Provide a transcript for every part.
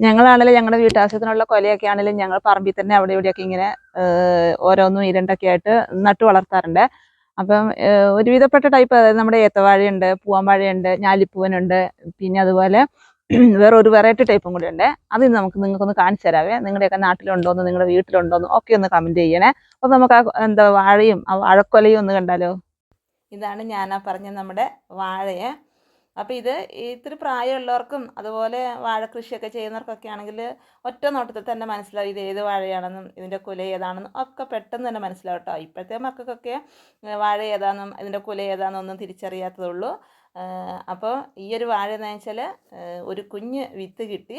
ഞങ്ങളാണെങ്കിലും ഞങ്ങളുടെ വീട്ടാവശ്യത്തിനുള്ള കൊലയൊക്കെ ആണെങ്കിലും ഞങ്ങൾ പറമ്പിൽ തന്നെ അവിടെ ഇവിടെയൊക്കെ ഇങ്ങനെ ഓരോന്നും ഇരണ്ടൊക്കെ ആയിട്ട് നട്ടു വളർത്താറുണ്ട്. അപ്പം ഒരുവിധപ്പെട്ട ടൈപ്പ് അതായത് നമ്മുടെ ഏത്തവാഴയുണ്ട് പൂവാമ്പാഴയുണ്ട് ഞാലിപ്പൂവനുണ്ട് പിന്നെ അതുപോലെ വേറെ ഒരു വെറൈറ്റി ടൈപ്പും കൂടി ഉണ്ട് അത് നമുക്ക് നിങ്ങൾക്കൊന്ന് കാണിച്ചു തരാവേ. നിങ്ങളുടെയൊക്കെ നാട്ടിലുണ്ടോന്ന് നിങ്ങളുടെ വീട്ടിലുണ്ടോന്ന് ഒക്കെ ഒന്ന് കമന്റ് ചെയ്യണേ. അപ്പോൾ നമുക്ക് ആ എന്താ വാഴയും ആ വാഴക്കൊലയും ഒന്ന് കണ്ടാലോ? ഇതാണ് ഞാൻ ആ പറഞ്ഞ നമ്മുടെ വാഴയെ അപ്പോൾ ഇത് ഇത്തിരി പ്രായമുള്ളവർക്കും അതുപോലെ വാഴ കൃഷിയൊക്കെ ചെയ്യുന്നവർക്കൊക്കെ ആണെങ്കിൽ ഒറ്റ നോട്ടത്തിൽ തന്നെ മനസ്സിലാവും ഇത് ഏത് വാഴയാണെന്നും ഇതിന്റെ കുല ഏതാണെന്നും ഒക്കെ പെട്ടെന്ന് തന്നെ മനസ്സിലാവും കേട്ടോ. ഇപ്പോഴത്തെ മക്കൾക്കൊക്കെ വാഴ ഏതാണെന്നും ഇതിന്റെ കുല ഏതാണെന്നും ഒന്നും തിരിച്ചറിയാത്തതുള്ളൂ അപ്പോൾ ഈ ഒരു വാഴ എന്ന് വെച്ചാൽ ഒരു കുഞ്ഞ് വിത്ത് കിട്ടി.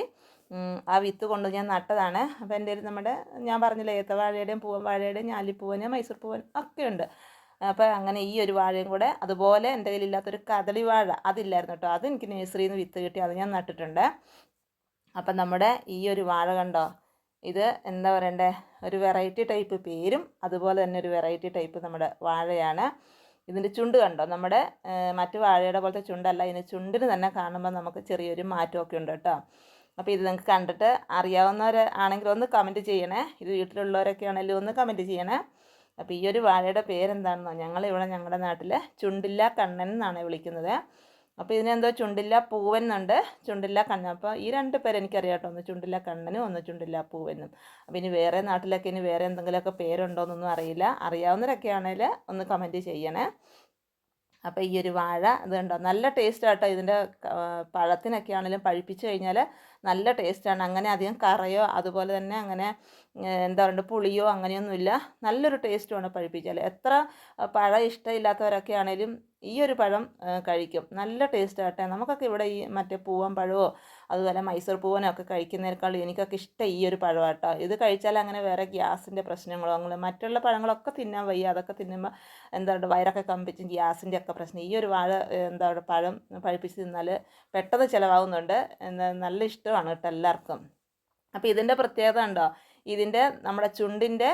ആ വിത്ത് കൊണ്ട് ഞാൻ നട്ടതാണ്. അപ്പോൾ എന്റെ നമ്മുടെ ഞാൻ പറഞ്ഞില്ലേ ഏത്തവാഴയുടെയും പൂവൻ വാഴയുടെയും ഞാലിപ്പൂവന് മൈസൂർ പൂവൻ ഒക്കെ ഉണ്ട്. അപ്പോൾ അങ്ങനെ ഈ ഒരു വാഴയും കൂടെ അതുപോലെ എന്റെ കയ്യിലില്ലാത്തൊരു കദളി വാഴ അതില്ലായിരുന്നു കേട്ടോ. അത് എനിക്ക് നേഴ്സറിയിൽ നിന്ന് വിത്ത് കിട്ടി. അത് ഞാൻ നട്ടിട്ടുണ്ട്. അപ്പം നമ്മുടെ ഈ ഒരു വാഴ കണ്ടോ? ഇത് എന്താ പറയണ്ടേ? ഒരു വെറൈറ്റി ടൈപ്പ് പേരും അതുപോലെ തന്നെ ഒരു വെറൈറ്റി ടൈപ്പ് നമ്മുടെ വാഴയാണ്. ഇതിന്റെ ചുണ്ട് കണ്ടോ? നമ്മുടെ മറ്റു വാഴയുടെ പോലത്തെ ചുണ്ടല്ല. ഇതിന് ചുണ്ടിന് തന്നെ കാണുമ്പോൾ നമുക്ക് ചെറിയൊരു മാറ്റമൊക്കെ ഉണ്ട് കേട്ടോ. അപ്പോൾ ഇത് നിങ്ങൾക്ക് കണ്ടിട്ട് അറിയാവുന്നവർ ആണെങ്കിൽ ഒന്ന് കമന്റ് ചെയ്യണേ. ഇത് വീട്ടിലുള്ളവരൊക്കെ ആണെങ്കിലും ഒന്ന് കമന്റ് ചെയ്യണേ. അപ്പോൾ ഈ ഒരു വാഴയുടെ പേരെന്താണെന്നോ ഞങ്ങളിവിടെ ഞങ്ങളുടെ നാട്ടിൽ ചുണ്ടില്ല കണ്ണൻ എന്നാണ് വിളിക്കുന്നത്. അപ്പോൾ ഇതിനെന്തോ ചുണ്ടില്ല പൂവൻ എന്നുണ്ട് ചുണ്ടില്ല കണ്ണൻ. അപ്പോൾ ഈ രണ്ട് പേര് എനിക്കറിയാം ഒന്ന് ചുണ്ടില്ല കണ്ണനും ഒന്ന് ചുണ്ടില്ല പൂവനും. അപ്പോൾ ഇനി വേറെ നാട്ടിലൊക്കെ ഇനി വേറെ എന്തെങ്കിലുമൊക്കെ പേരുണ്ടോ എന്നൊന്നും അറിയില്ല. അറിയാവുന്നവരൊക്കെ ആണെങ്കിൽ ഒന്ന് കമന്റ് ചെയ്യണേ. അപ്പോൾ ഈ ഒരു വാഴ ഇതുണ്ടോ നല്ല ടേസ്റ്റ് ആട്ടോ ഇതിന്റെ പഴത്തിനൊക്കെ ആണെങ്കിലും പഴിപ്പിച്ച് കഴിഞ്ഞാൽ നല്ല ടേസ്റ്റാണ് അങ്ങനെ അധികം കറയോ അതുപോലെ തന്നെ അങ്ങനെ എന്താ പറയുക പുളിയോ അങ്ങനെയൊന്നുമില്ല. നല്ലൊരു ടേസ്റ്റുമാണ് പഴിപ്പിച്ചാൽ എത്ര പഴം ഇഷ്ടമില്ലാത്തവരൊക്കെ ആണെങ്കിലും ഈ ഒരു പഴം കഴിക്കും. നല്ല ടേസ്റ്റ് ആട്ടെ നമുക്കൊക്കെ ഇവിടെ ഈ മറ്റേ പൂവൻ പഴമോ അതുപോലെ മൈസൂർ പൂവനോ ഒക്കെ കഴിക്കുന്നതിനേക്കാൾ എനിക്കൊക്കെ ഇഷ്ടം ഈ ഒരു പഴമാട്ടോ ഇത് കഴിച്ചാൽ അങ്ങനെ വേറെ ഗ്യാസിന്റെ പ്രശ്നങ്ങളോ അങ്ങനെ മറ്റുള്ള പഴങ്ങളൊക്കെ തിന്നാൻ വയ്യ. അതൊക്കെ തിന്നുമ്പോൾ എന്താ പറയുക വയറൊക്കെ കമ്പിച്ചും ഗ്യാസിന്റെ ഒക്കെ പ്രശ്നം. ഈ ഒരു വാഴ എന്താ പറയുക പഴം പഴുപ്പിച്ച് തിന്നാൽ പെട്ടെന്ന് ചിലവാകുന്നുണ്ട്. നല്ല ഇഷ്ടമാണ് കേട്ടോ എല്ലാവർക്കും. അപ്പോൾ ഇതിന്റെ പ്രത്യേകത ഉണ്ടോ ഇതിന്റെ നമ്മുടെ ചുണ്ടിന്റെ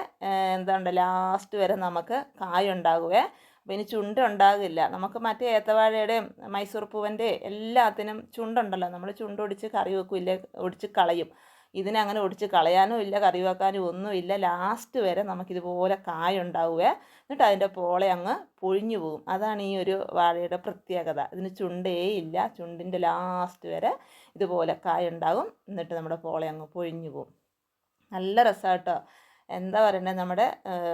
എന്താ ലാസ്റ്റ് വരെ നമുക്ക് കായ ഉണ്ടാകുവേ. അപ്പോൾ ഇനി ചുണ്ട് ഉണ്ടാകില്ല നമുക്ക് മറ്റേ ഏത്തവാഴയുടെയും മൈസൂർ പൂവന്റെ എല്ലാത്തിനും ചുണ്ടുണ്ടല്ലോ. നമ്മൾ ചുണ്ട് ഒടിച്ച് കറി വെക്കില്ല ഒടിച്ച് കളയും. ഇതിനെ അങ്ങനെ ഒടിച്ച് കളയാനും ഇല്ല കറി വെക്കാനും ഒന്നുമില്ല ലാസ്റ്റ് വരെ നമുക്കിതുപോലെ കായ ഉണ്ടാവുകയെ എന്നിട്ട് അതിന്റെ പോളെ അങ്ങ് പൊഴിഞ്ഞു പോകും അതാണ് ഈ ഒരു വാഴയുടെ പ്രത്യേകത. ഇതിന് ചുണ്ടേ ഇല്ല. ചുണ്ടിന്റെ ലാസ്റ്റ് വരെ ഇതുപോലെ കായ ഉണ്ടാകും. എന്നിട്ട് നമ്മുടെ പോളെ അങ്ങ് പൊഴിഞ്ഞു പോകും നല്ല രസമായിട്ടോ എന്താ പറയണ്ടേ നമ്മുടെ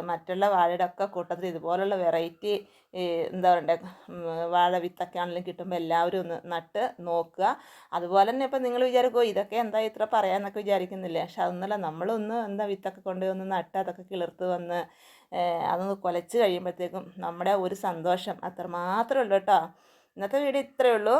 മറ്റുള്ള വാഴയുടെ ഒക്കെ കൂട്ടത്തിൽ ഇതുപോലുള്ള വെറൈറ്റി എന്താ പറയണ്ടേ ഉം, വാഴ വിത്തൊക്കെ ആണെങ്കിലും കിട്ടുമ്പോൾ എല്ലാവരും ഒന്ന് നട്ട് നോക്കുക. അതുപോലെ തന്നെ ഇപ്പം നിങ്ങൾ വിചാരിക്കുമോ ഇതൊക്കെ എന്താ ഇത്ര പറയാമെന്നൊക്കെ വിചാരിക്കുന്നില്ലേ? പക്ഷെ അതൊന്നുമല്ല നമ്മളൊന്ന് എന്താ വിത്തൊക്കെ കൊണ്ട് ഒന്ന് നട്ട് അതൊക്കെ കിളിർത്ത് വന്ന് അതൊന്ന് കുലച്ച് കഴിയുമ്പോഴത്തേക്കും നമ്മുടെ ഒരു സന്തോഷം അത്രമാത്രമേ ഉള്ളൂ കേട്ടോ. ഇന്നത്തെ വീഡിയോ ഇത്രയേ ഉള്ളൂ.